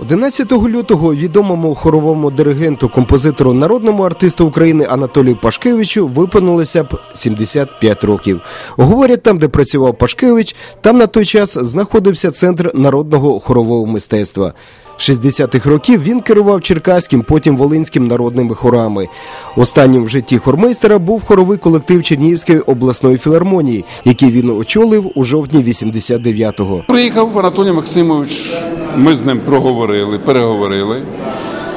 11 лютого відомому хоровому диригенту, композитору, народному артисту України Анатолію Пашкевичу виповнилося б 75 років. Говорять, там, де працював Пашкевич, там на той час знаходився центр народного хорового мистецтва. 60-х років він керував черкаським, потім волинським народними хорами. Останнім в житті хормейстера був хоровий колектив Чернігівської обласної філармонії, який він очолив у жовтні 89-го. Приїхав Анатолій Максимович, ми з ним проговорили, переговорили.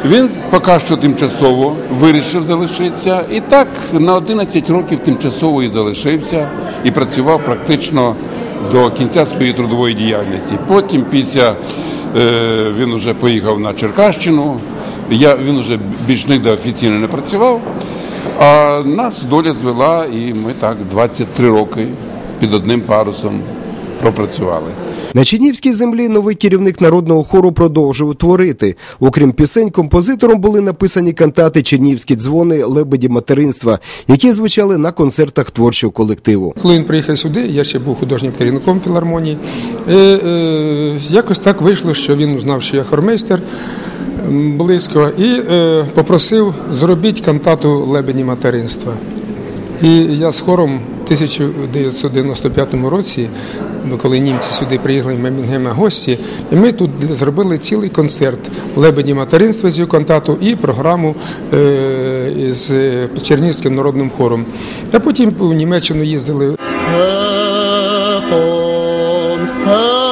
Він поки що тимчасово вирішив залишитися. І так на 11 років тимчасово і залишився і працював практично до кінця своєї трудової діяльності. Потім, після е, він вже поїхав на Черкащину. Я, він вже більш ніде офіційно не працював. А нас доля звела, і ми так 23 роки під одним парусом пропрацювали. На Чернівській землі новий керівник народного хору продовжив творити. Окрім пісень, композитором були написані кантати Чернівські дзвони лебеді материнства, які звучали на концертах творчого колективу. Коли він приїхав сюди, я ще був художнім керівником філармонії. І, е, якось так вийшло, що він знав, що я хормейстер близько, і е, попросив зробіть кантату Лебені материнства. І я з хором 1995 році, ну, коли німці сюди приїхали Мемінгема гості, і ми тут зробили цілий концерт Лебеді материнства з контату і програму е, з Чернівським народним хором. А потім в Німеччину їздили степом, степом.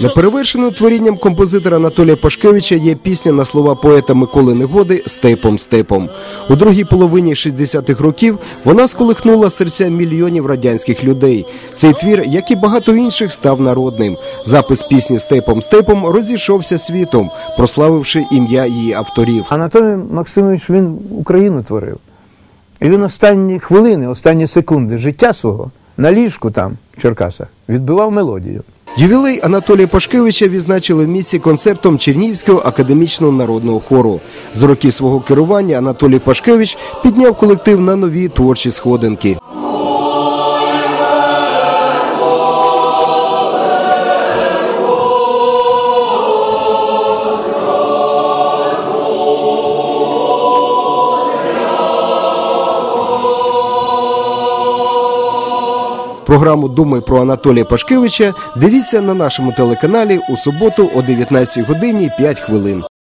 Неперевершеним творінням композитора Анатолія Пашкевича є пісня на слова поета Миколи Негоди Степом степом. У другій половині 60-х років вона сколихнула серця мільйонів радянських людей. Цей твір, як і багато інших, став народним. Запис пісні Степом степом розійшовся світом, прославивши ім'я її авторів. Анатолій Максимович він Україну творив. І він останні хвилини, останні секунди життя свого на ліжку там, в Черкасах, відбивав мелодію. Ювілей Анатолія Пашкевича відзначили в місті концертом Чернігівського академічного народного хору. За роки свого керування Анатолій Пашкевич підняв колектив на нові творчі сходинки. Програму Думай про Анатолія Пашкевича дивіться на нашому телеканалі у суботу о 19 годині 5 хвилин.